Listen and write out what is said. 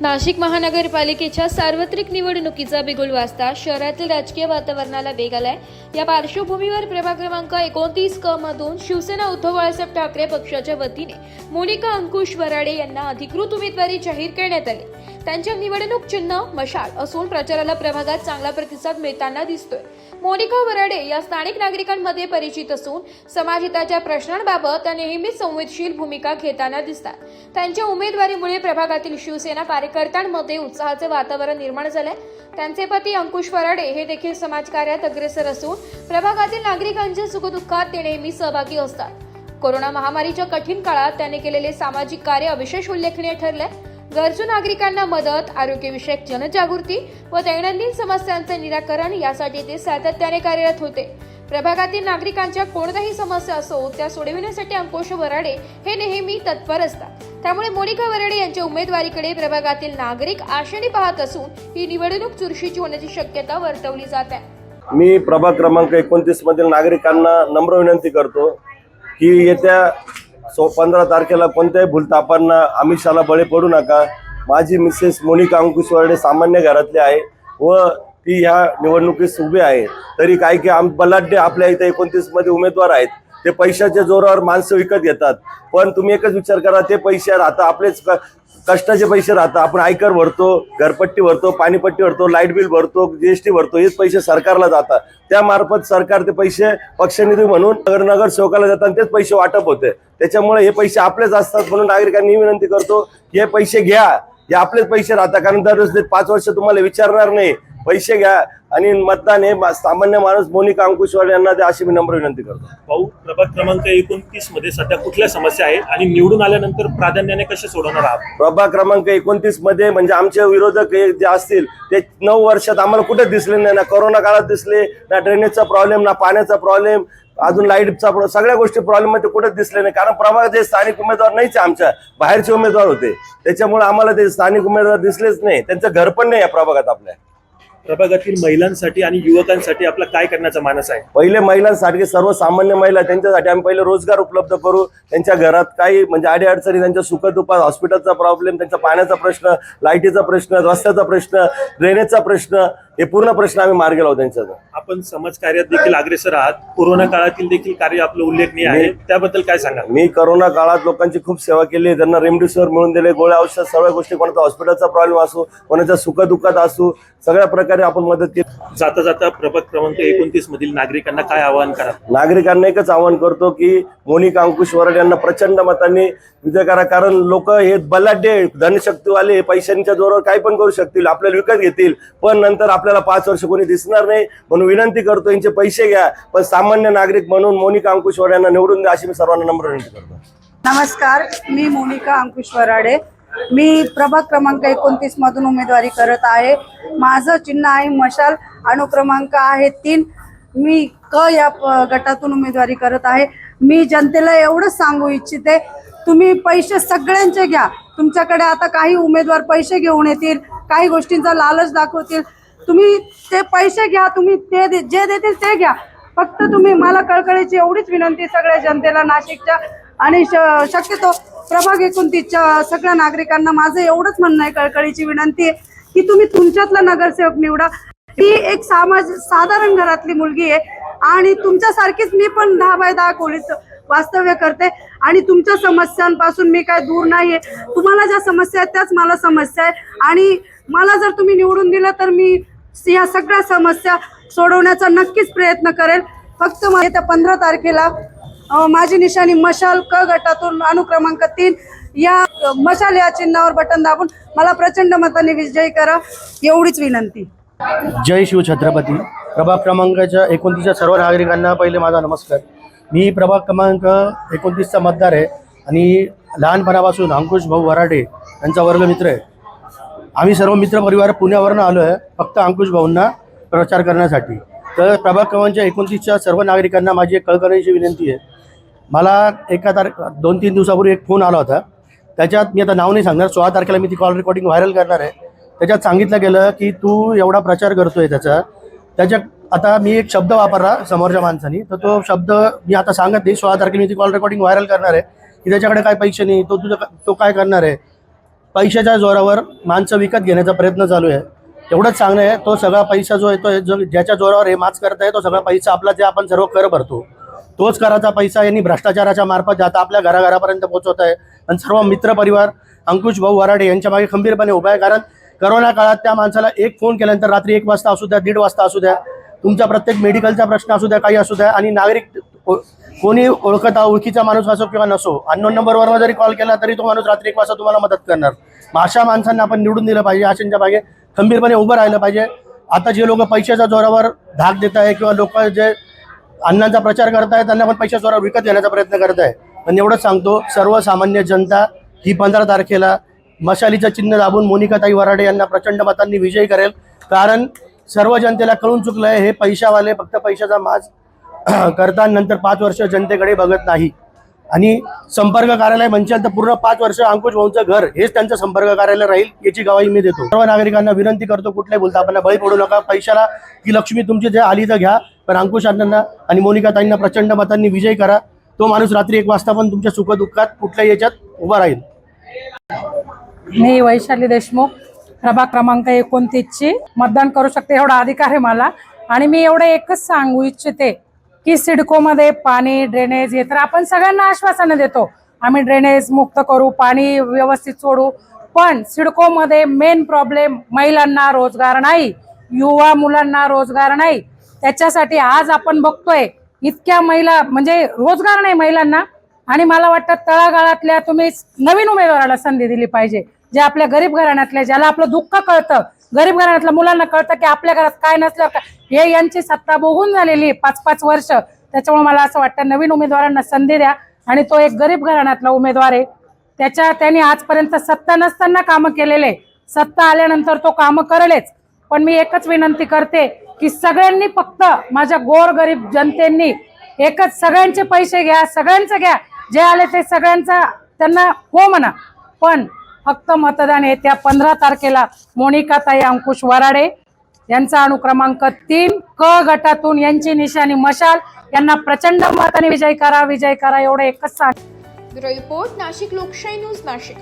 नाशिक महानगरपालिकेच्या सार्वत्रिक निवडणुकीचा बिगुल वाजता शहरातील राजकीय वातावरणाला वेग आलाय. या पार्श्वभूमीवर प्रभाग क्रमांक एकोणतीस क मधून शिवसेना उद्धव बाळासाहेब ठाकरे पक्षाच्या वतीने मोनिका अंकुश वराडे यांना अधिकृत उमेदवारी जाहीर करण्यात आली. त्यांच्या निवडणूक चिन्ह मशाल असून प्रचाराला प्रभागात चांगला प्रतिसाद मिळताना दिसतोय. मोनिका वराडे या स्थानिक नागरिकांमध्ये परिचित असून समाजहिताच्या प्रश्नांबाबत त्या नेहमीच संवेदनशील भूमिका घेताना दिसतात. त्यांच्या उमेदवारीमुळे प्रभागातील शिवसेना कार्यकर्त्यांमध्ये उत्साहाचे वातावरण निर्माण झालंय. त्यांचे पती अंकुश वराडे हे देखील समाजकार्यात अग्रेसर असून प्रभागातील नागरिकांच्या सुखदुःखात ते नेहमी सहभागी असतात. कोरोना महामारीच्या कठीण काळात त्याने केलेले सामाजिक कार्य विशेष उल्लेखनीय ठरले गरजू नागरिकांना मदत आरोग्यविषयक जनजागृती व दैनंदिन समस्यांचे निराकरण यासाठी ते सातत्याने कार्यरत होते. प्रभागातील नागरिकांच्या कोणत्याही समस्या असो त्या सोडविण्यासाठी अंकुश वराडे हे नेहमी तत्पर असतात. त्यामुळे मोनिका वराडे यांच्या उमेदवारीकडे प्रभागातील नागरिक आशेने पाहत असून ही निवडणूक चुरशीची होण्याची शक्यता वर्तवली जात आहे. मी प्रभाग क्रमांक एकोणतीस मधील नागरिकांना नम्र विनंती करतो की येत्या सो पंधरा तारखेला कोणत्याही भूलतापांना आमिषाला बळी पडू नका. माझी मिसेस मोनिका अंकुश वर्डे सामान्य घरातली आहे व ती ह्या निवडणुकीस उभी आहे. तरी काही की आम बलाढ्य आपल्या इथे एकोणतीसमध्ये उमेदवार आहेत. ते पैशाच्या जोरावर माणसं विकत घेतात. पण तुम्ही एकच विचार करा ते पैसे राहतात आपलेच क- कष्टाचे पैसे राहतात. आपण आयकर भरतो घरपट्टी भरतो पाणीपट्टी भरतो लाइट बिल भरतो जीएसटी भरतो हेच पैसे सरकारला जातात. त्यामार्फत सरकार ते पैसे पक्षनिधी म्हणून नगर नगर सेवकाला जातात आणि तेच पैसे वाटप होते. त्याच्यामुळे हे पैसे आपलेच असतात म्हणून नागरिकांनी विनंती करतो की हे पैसे घ्या. हे आपलेच पैसे राहतात कारण दररोज ते पाच वर्ष तुम्हाला विचारणार नाही. पैसे घ्या आणि मतदान हे सामान्य माणूस मोनिका अंकुशवाड यांना द्या अशी मी नम्र विनंती करतो. भाऊ प्रभाग क्रमांक एकोणतीसमध्ये सध्या कुठल्या समस्या आहेत आणि निवडून आल्यानंतर प्राधान्याने कसे सोडवणार आहात? प्रभाग क्रमांक एकोणतीसमध्ये म्हणजे आमचे विरोधक हे जे असतील ते नऊ वर्षात आम्हाला कुठे दिसले नाही ना कोरोना काळात दिसले ना ड्रेनेजचा प्रॉब्लेम ना पाण्याचा प्रॉब्लेम अजून लाईटचा प्रॉब्लेम सगळ्या गोष्टी प्रॉब्लेममध्ये कुठेच दिसले नाही. कारण प्रभागात जे स्थानिक उमेदवार नाहीच आमच्या बाहेरचे उमेदवार होते. त्याच्यामुळे आम्हाला ते स्थानिक उमेदवार दिसलेच नाही. त्यांचं घर पण नाही या प्रभागात आपल्या. प्रभागातील महिलांसाठी आणि युवकांसाठी आपला काय करण्याचा मानस आहे? पहिले महिलांसाठी सर्वसामान्य महिला त्यांच्यासाठी आम्ही पहिले रोजगार उपलब्ध करू. त्यांच्या घरात काही म्हणजे अडीअडचणी त्यांच्या सुखदुपात हॉस्पिटलचा प्रॉब्लेम त्यांचा पाण्याचा प्रश्न लाईटीचा प्रश्न रस्त्याचा प्रश्न ड्रेनेजचा प्रश्न हे पूर्ण प्रश्न आम्ही मार्गी लावू त्यांच्या आपण समाजकार्यात देखील अग्रेसर आहात. कोरोना काळातील देखील कार्य आपलं उल्लेखनीय आहे. त्याबद्दल काय सांगा मी करोना काळात लोकांची खूप सेवा केली. त्यांना रेमडेसिवीर मिळून दिले. गोळ्या औषध सगळ्या गोष्टी कोणाचा हॉस्पिटलचा प्रॉब्लेम असो कोणाच्या सुखदुःखात असो सगळ्या प्रकारे आपण मदत केली. जाता जाता प्रभाग क्रमांक एकोणतीस मधील नागरिकांना काय आवाहन करा नागरिकांना एकच आवाहन करतो की मोनिका अंकुश वराड यांना प्रचंड मतांनी विजय करा. कारण लोक हे बलाढ्य धनशक्तीवाले पैशांच्या जोरावर काही पण करू शकतील. आपल्याला विकत घेतील. पण नंतर आपल्याला पाच वर्ष कोणी दिसणार नाही म्हणून विनंती करतो यांचे पैसे घ्या. पण सामान्य नागरिक म्हणून मोनिका अंकुश वराड यांना निवडून द्या अशी मी सर्वांना नम्र विनंती करतो. नमस्कार मी मोनिका अंकुश वराडे. मी प्रभाग क्रमांक एकोणतीस मधून उमेदवारी करत आहे. माझं चिन्ह आहे मशाल अनुक्रमांक आहे तीन. मी क या गटातून उमेदवारी करत आहे. मी जनतेला एवढंच सांगू इच्छिते तुम्ही पैसे सगळ्यांचे घ्या. तुमच्याकडे आता काही उमेदवार पैसे घेऊन येतील काही गोष्टींचा लालच दाखवतील. तुम्ही ते पैसे घ्या तुम्ही ते दे- जे देतील ते घ्या. फक्त तुम्ही मला कळकळीची एवढीच विनंती सगळ्या जनतेला नाशिकच्या आणि श- शक्यतो प्रभाग एकोणतीसच्या सगळ्या नागरिकांना माझं एवढंच म्हणणं आहे कळकळीची विनंती आहे की तुम्ही तुमच्यातला नगरसेवक निवडा. ती एक सामाज साधारण घरातली मुलगी आहे आणि तुमच्यासारखीच मी पण दहा बाय दहा खोलीच वास्तव्य करते आणि तुमच्या समस्यांपासून मी काय दूर नाही आहे. तुम्हाला ज्या समस्या आहेत त्याच मला समस्या आहे. आणि मला जर तुम्ही निवडून दिलं तर मी या सगळ्या समस्या सोडवण्याचा नक्कीच प्रयत्न करेल. फक्त येत्या पंधरा तारखेला माझी निशाणी मशाल क गटातून अनुक्रमांक तीन या मशाल या चिन्हावर बटन दाबून मला प्रचंड मताने विजयी करा एवढीच विनंती. जय शिव छत्रपती. प्रभाग क्रमांकाच्या एकोणतीसच्या सर्व नागरिकांना पहिले माझा नमस्कार. मी प्रभाग क्रमांक एकोणतीसचा मतदार आहे आणि लहानपणापासून अंकुश भाऊ वराडे यांचा वर्गमित्र आहे. आम्ही सर्व मित्र परिवार पुण्यावरनं आलो आहे फक्त अंकुश भाऊंना प्रचार करण्यासाठी. तर प्रभाग क्रमांकच्या एकोणतीसच्या सर्व नागरिकांना माझी एक कळकळीची विनंती आहे. मला एका तारख दोन तीन दिवसापूर्वी एक फोन आला होता. त्याच्यात मी आता नाव नाही सांगणार सोळा तारखेला मी ती कॉल रेकॉर्डिंग व्हायरल करणार आहे. त्याच्यात सांगितलं गेलं की तू एवढा प्रचार करतोय त्याचा. त्याच्या आता मी एक शब्द वापरला समोरच्या माणसानी. तर तो शब्द मी आता सांगत नाही सोळा तारखेला मी ती कॉल रेकॉर्डिंग व्हायरल करणार आहे. की त्याच्याकडे काय पैसे नाही तो तुझं तो काय करणार आहे? पैशाच्या जोरावर माणसं विकत घेण्याचा प्रयत्न चालू आहे. एवढंच सांगणं आहे तो सगळा पैसा जो आहे तो जो ज्याच्या जोरावर हे माच करत आहे तो सगळा पैसा आपला जे आपण सर्व कर भरतो तोच कराचा पैसा यांनी भ्रष्टाचाराच्या मार्फत जाता आपल्या घराघरापर्यंत पोहोचवत आहे. आणि सर्व मित्र परिवार अंकुश भाऊ वराडे यांच्या मागे खंबीरपणे उभा आहे. कारण करोना काळात त्या माणसाला एक फोन केल्यानंतर रात्री एक वाजता असू द्या दीड वाजता असू द्या तुमचा प्रत्येक मेडिकलचा प्रश्न असू द्या काही असू द्या आणि नागरिक कोणी ओळखता ओळखीचा माणूस असो किंवा नसो अननोन नंबरवर जरी कॉल केला तरी तो माणूस रात्री एक वाजता तुम्हाला मदत करणार. मग अशा माणसांना आपण निवडून दिलं पाहिजे अशांच्या मागे खंबीरपणे उभं राहिलं पाहिजे. आता जे लोक पैशाच्या जोरावर धाक देत आहे किंवा लोक जे अन्नाचा प्रचार करत आहे त्यांना पण पैशाच्या जोरावर विकत घेण्याचा प्रयत्न करत आहे. पण एवढंच सांगतो सर्वसामान्य जनता ही पंधरा तारखेला मशालीचं चिन्ह दाबून मोनिकाताई वराडे यांना प्रचंड मतांनी विजयी करेल. कारण सर्व जनतेला कळून चुकलं आहे हे पैशावाले फक्त पैशाचा माज करता नंतर पाच वर्ष जनतेकडे बघत नाही. आणि संपर्क कार्यालय म्हणशाल तर पूर्ण पाच वर्ष अंकुश भाऊंचं घर हेच त्यांचं संपर्क कार्यालय राहील याची गवाही मी देतो. सर्व नागरिकांना विनंती करतो कुठल्याही बोलता आपण बळी पडू नका. पैशाला की लक्ष्मी तुमची जे आली तर घ्या पण अंकुश अण्णांना आणि मोनिका ताईंना प्रचंड मतांनी विजय करा. तो माणूस रात्री एक वाजता पण तुमच्या सुखदुःखात कुठल्याही याच्यात उभा राहील. मी वैशाली देशमुख प्रभाग क्रमांक एकोणतीसची. मतदान करू शकते एवढा अधिकार आहे मला. आणि मी एवढं एकच सांगू इच्छिते की सिडकोमध्ये पाणी ड्रेनेज हे तर आपण सगळ्यांना आश्वासनं देतो. आम्ही ड्रेनेज मुक्त करू पाणी व्यवस्थित सोडू. पण सिडकोमध्ये मेन प्रॉब्लेम महिलांना रोजगार नाही युवा मुलांना रोजगार नाही. त्याच्यासाठी आज आपण बघतोय इतक्या महिला म्हणजे रोजगार नाही महिलांना. आणि मला वाटतं तळागाळातल्या तुम्ही नवीन उमेदवाराला संधी दिली पाहिजे. जे आपल्या गरीब घराण्यातले ज्याला आपलं दुःख कळतं गरीब घराण्यातल्या मुलांना कळतं की आपल्या घरात काय नसलं हे यांची सत्ता बघून झालेली पाच पाच वर्ष. त्याच्यामुळे मला असं वाटतं नवीन उमेदवारांना संधी द्या आणि तो एक गरीब घराण्यातला उमेदवार आहे. त्याच्या त्यांनी आजपर्यंत सत्ता नसताना कामं केलेले सत्ता आल्यानंतर तो कामं करेलच. पण मी एकच विनंती करते की सगळ्यांनी फक्त माझ्या गोर गरीब जनतेंनी एकच सगळ्यांचे पैसे घ्या सगळ्यांचं घ्या. जे आले ते सगळ्यांचा त्यांना हो म्हणा. पण फक्त मतदान येत्या पंधरा तारखेला मोनिकाताई अंकुश वराडे यांचा अनुक्रमांक तीन क गटातून यांची निशाणी मशाल. यांना प्रचंड मताने विजय करा विजय करा एवढं एकच सांग. रिपोर्ट नाशिक लोकशाही न्यूज नाशिक.